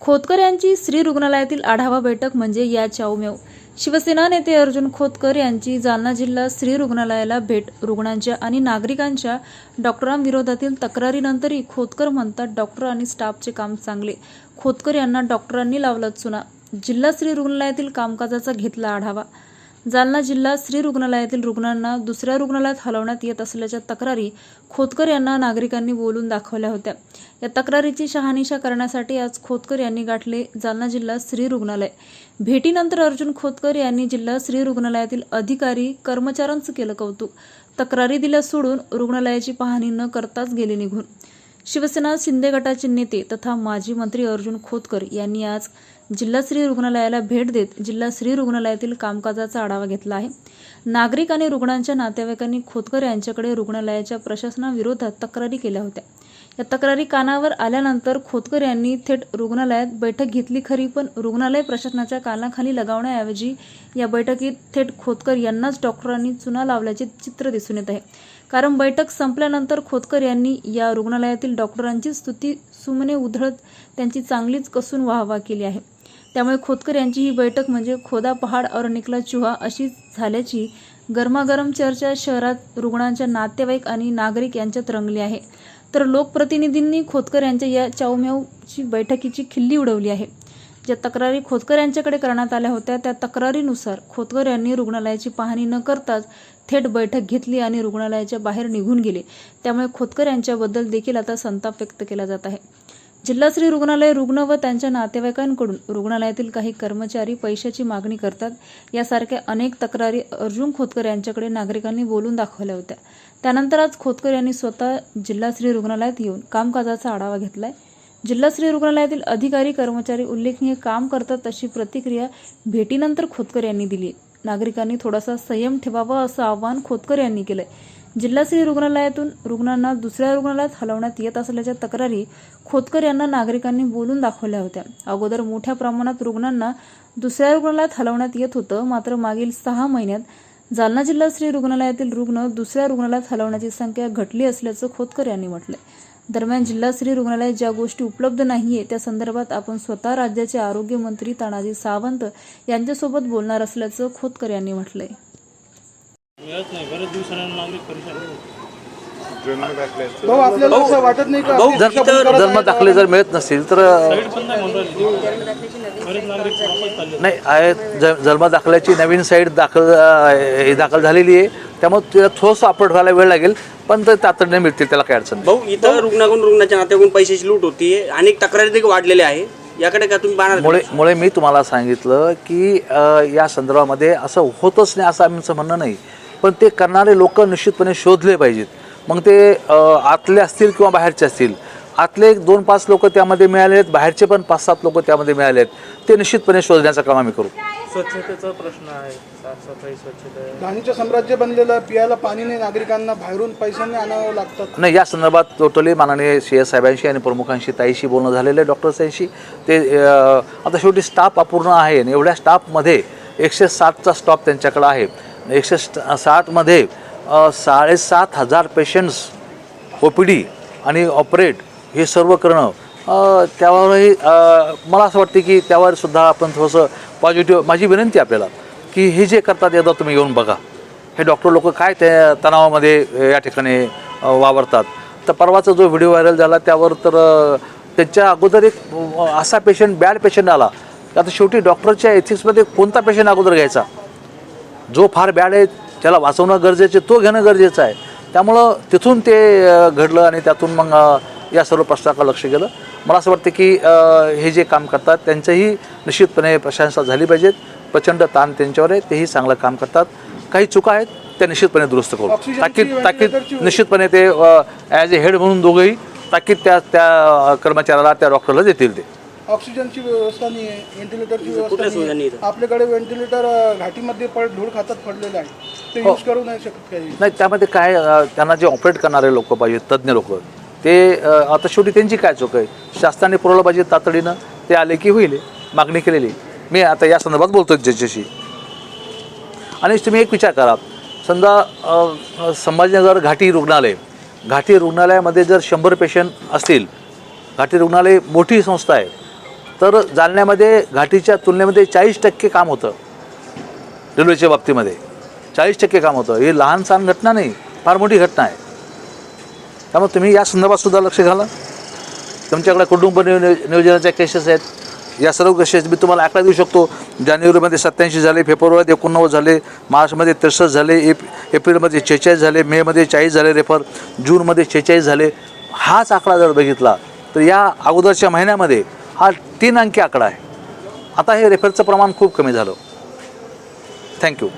खोतकर यांची श्री रुग्णालयातील आढावा बैठक म्हणजे या चाऊमेव. शिवसेना नेते अर्जुन खोतकर यांची जालना जिल्हा श्री रुग्णालयाला भेट. रुग्णांच्या आणि नागरिकांच्या डॉक्टरांविरोधातील तक्रारीनंतरही खोतकर म्हणतात डॉक्टर आणि स्टाफचे काम चांगले. खोतकर यांना डॉक्टरांनी लावलं चुना. जिल्हा श्री रुग्णालयातील कामकाजाचा घेतला आढावा. जालना जिल्हा स्त्री रुग्णालयातील रुग्णांना दुसऱ्या रुग्णालयात हलवण्यात येत असल्याच्या तक्रारी खोतकर यांना नागरिकांनी बोलून दाखवल्या होत्या. या तक्रारीची शहानिशा करण्यासाठी आज खोतकर यांनी गाठले जालना जिल्हा स्त्री रुग्णालय. भेटीनंतर अर्जुन खोतकर यांनी जिल्हा स्त्री रुग्णालयातील अधिकारी कर्मचाऱ्यांचं केलं कौतुक. तक्रारी दिल्या सोडून रुग्णालयाची पाहणी न करताच गेले निघून. शिवसेना शिंदे गटाचे नेते तथा माजी मंत्री अर्जुन खोतकर यांनी आज जिल्हा श्री रुग्णालयाला भेट देत जिल्हा श्री रुग्णालयातील कामकाजाचा आढावा घेतला आहे. नागरिक आणि रुग्णांच्या नातेवाईकांनी खोतकर यांच्याकडे रुग्णालयाच्या प्रशासनाविरोधात तक्रारी केल्या होत्या. या तक्रारी कानावर आल्यानंतर खोतकर यांनी थेट रुग्णालयात बैठक घेतली खरी पण रुग्णालय प्रशासनाच्या कानाखाली लगावण्याऐवजी या बैठकीत थेट खोतकर यांनाच डॉक्टरांनी चुना लावल्याचे चित्र दिसून येत आहे. कारण बैठक संपल्यानंतर खोतकर यांनी या रुग्णालयातील डॉक्टरांची स्तुती सुमने उधळत त्यांची चांगलीच कसून वाहवा केली आहे. त्यामुळे खोतकर यांची ही बैठक म्हणजे खोदा पहाड और निकला चुहा अशी झाल्याची गरमागरम चर्चा शहरात रुग्णांच्या नातेवाईक आणि नागरिक यांच्यात रंगली आहे. तर लोकप्रतिनिधींनी खोतकर यांच्या या चाऊम्यावची बैठकीची खिल्ली उडवली आहे. ज्या तक्रारी खोतकर यांच्याकडे करण्यात आल्या होत्या त्या तक्रारीनुसार खोतकर यांनी रुग्णालयाची पाहणी न करताच थेट बैठक घेतली आणि रुग्णालयाच्या बाहेर निघून गेले. त्यामुळे खोतकर यांच्याबद्दल देखील आता संताप व्यक्त केला जात आहे. जिल्हा श्री रुग्णालय रुग्ण व त्यांच्या नातेवाईकांकडून रुग्णालयातील काही कर्मचारी पैशाची मागणी करतात. यासारख्या अनेक तक्रारी अर्जुन खोतकर यांच्याकडे नागरिकांनी बोलून दाखवल्या होत्या. त्यानंतर आज खोतकर यांनी स्वतः जिल्हा श्री रुग्णालयात येऊन कामकाजाचा आढावा घेतलाय. जिल्हा श्री रुग्णालयातील अधिकारी कर्मचारी उल्लेखनीय काम करतात अशी प्रतिक्रिया भेटीनंतर खोतकर यांनी दिली. नागरिकांनी थोडासा संयम ठेवावा असं आवाहन खोतकर यांनी केलंय. जिल्हा श्री रुग्णालयातून रुग्णांना दुसऱ्या रुग्णालयात हलवण्यात येत असल्याच्या तक्रारी खोतकर यांना नागरिकांनी बोलून दाखवल्या होत्या. अगोदर मोठ्या प्रमाणात रुग्णांना दुसऱ्या रुग्णालयात हलवण्यात येत होतं मात्र मागील सहा महिन्यात जालना जिल्हा श्री रुग्णालयातील रुग्ण दुसऱ्या रुग्णालयात हलवण्याची संख्या घटली असल्याचं खोतकर यांनी म्हटलंय. दरम्यान जिल्हा श्री रुग्णालयात ज्या गोष्टी उपलब्ध नाहीये त्या संदर्भात आपण स्वतः राज्याचे आरोग्यमंत्री तानाजी सावंत यांच्यासोबत बोलणार असल्याचं खोतकर यांनी म्हटलंय. मिळत नाही. बरेच दिवसांना नागरिक परेशान भाऊ आपल्याला असं वाटत नाही का? भाऊ आपली जर दिशाभूल करत जन्म? दाखले जर मिळत नसतील तर साईड पण नाही म्हणून राहिली बरेच नागरिक वापस चालले नाही आहे ज- जन्म दाखल्याची नवीन साईड दाखल अ, हे दाखल झालेली आहे. त्यामुळे तिला थोडंसं अपलोड व्हायला वेळ लागेल पण ते तातडीने मिळतील त्याला काय अडचण नाही. भाऊ इथं रुग्णाकडून रुग्णाच्या नात्याकडून पैशाची लूट होतीये अनेक तक्रारी देखील वाढलेल्या आहे. याकडे का तुम्ही पाहणार मुळे मुळे मी तुम्हाला सांगितलं की अ, या संदर्भामध्ये असं होतच नाही असं आमचं म्हणणं नाही. पण ते करणारे लोक निश्चितपणे शोधले पाहिजेत. मग ते आतले असतील किंवा बाहेरचे असतील आतले एक दोन पाच लोक त्यामध्ये मिळाले आहेत बाहेरचे पण पाच सात लोक त्यामध्ये मिळाले आहेत ते निश्चितपणे शोधण्याचं काम आम्ही करू. स्वच्छतेचा प्रश्न आहे साफसफाई स्वच्छता. घाणीचं साम्राज्य बनलेलं पियाला पाणी नाही नागरिकांना बाहेरून पैशाने आणावं लागतात. नाही या संदर्भात टोटली माननीय सी एस साहेबांशी आणि प्रमुखांशी ताईशी बोलणं झालेलं आहे डॉक्टर्सांशी ते आता शेवटी स्टाफ अपूर्ण आहे आणि एवढ्या स्टाफमध्ये एकशे सातचा स्टॉप त्यांच्याकडं आहे. एकशे सातमध्ये साडेसात हजार पेशंट्स ओ पी डी आणि ऑपरेट हे सर्व करणं. त्यावरही मला असं वाटतं की त्यावर सुद्धा आपण थोडंसं पॉझिटिव्ह माझी विनंती आपल्याला की हे जे करतात एकदा तुम्ही येऊन बघा. हे डॉक्टर लोक काय त्या तणावामध्ये या ठिकाणी वावरतात. तर परवाचा जो व्हिडिओ व्हायरल झाला त्यावर तर त्याच्या अगोदर एक असा पेशंट बॅड पेशंट आला. आता शेवटी डॉक्टरच्या एथिक्समध्ये कोणता पेशंट अगोदर घ्यायचा? जो फार बॅड आहे त्याला वाचवणं गरजेचं आहे तो घेणं गरजेचं आहे. त्यामुळं तिथून ते अ, घडलं आणि त्यातून मग अ, या सर्व प्रश्नाकडे लक्ष गेलं. मला असं वाटतं की अ, हे जे काम करतात त्यांचंही निश्चितपणे प्रशंसा झाली पाहिजेत. प्रचंड ताण त्यांच्यावर आहे तेही चांगलं काम करतात. काही चुका आहेत त्या निश्चितपणे दुरुस्त करू. ताकीद ताकीद निश्चितपणे ते ॲज ए हेड म्हणून दोघंही ताकीद त्या त्या कर्मचाऱ्याला त्या डॉक्टरला देतील ते. ऑक्सिजनची व्यवस्था नाही आहे व्हेंटिलेटरची व्यवस्था सुविधा नाही नाही आहे. आपल्याकडे व्हेंटिलेटर घाटीमध्ये पड धूळ खातात पडलेले आहे. ते यूज करू नाही शकत काही. नाही त्यामध्ये काय अ, त्यांना जे ऑपरेट करणारे लोक पाहिजेत तज्ज्ञ लोक ते अ, आता शेवटी त्यांची काय चूक आहे? शासनाने पुरवलं पाहिजे तातडीनं ते आले की होईल मागणी केलेली. मी आता या संदर्भात बोलतो ज्याच्याशी. आणि तुम्ही एक विचार करा. समजा अ, संभाजीनगर घाटी रुग्णालय घाटी रुग्णालयामध्ये जर शंभर पेशंट असतील घाटी रुग्णालय मोठी संस्था आहे तर जालन्यामध्ये घाटीच्या तुलनेमध्ये चाळीस टक्के काम होतं. रेल्वेच्या बाबतीमध्ये. चाळीस टक्के काम होतं. ही लहान सहान घटना नाही फार मोठी घटना आहे. त्यामुळे तुम्ही या संदर्भात सुद्धा लक्ष घाला. तुमच्याकडे कुटुंब नियो नियोजनाच्या केसेस आहेत. या सर्व केसेस मी तुम्हाला आकडा देऊ शकतो. जानेवारीमध्ये सत्याऐंशी झाले फेब्रुवारीमध्ये एकोणनव्वद झाले मार्चमध्ये त्रेसष्ट झाले एप एप्रिलमध्ये छेचाळीस झाले मेमध्ये चाळीस झाले रेफर जूनमध्ये छेचाळीस झाले. हाच आकडा जर बघितला तर या अगोदरच्या महिन्यामध्ये हा तीन अंकी आकडा आहे. आता हे रेफरचं प्रमाण खूप कमी झालं. थँक्यू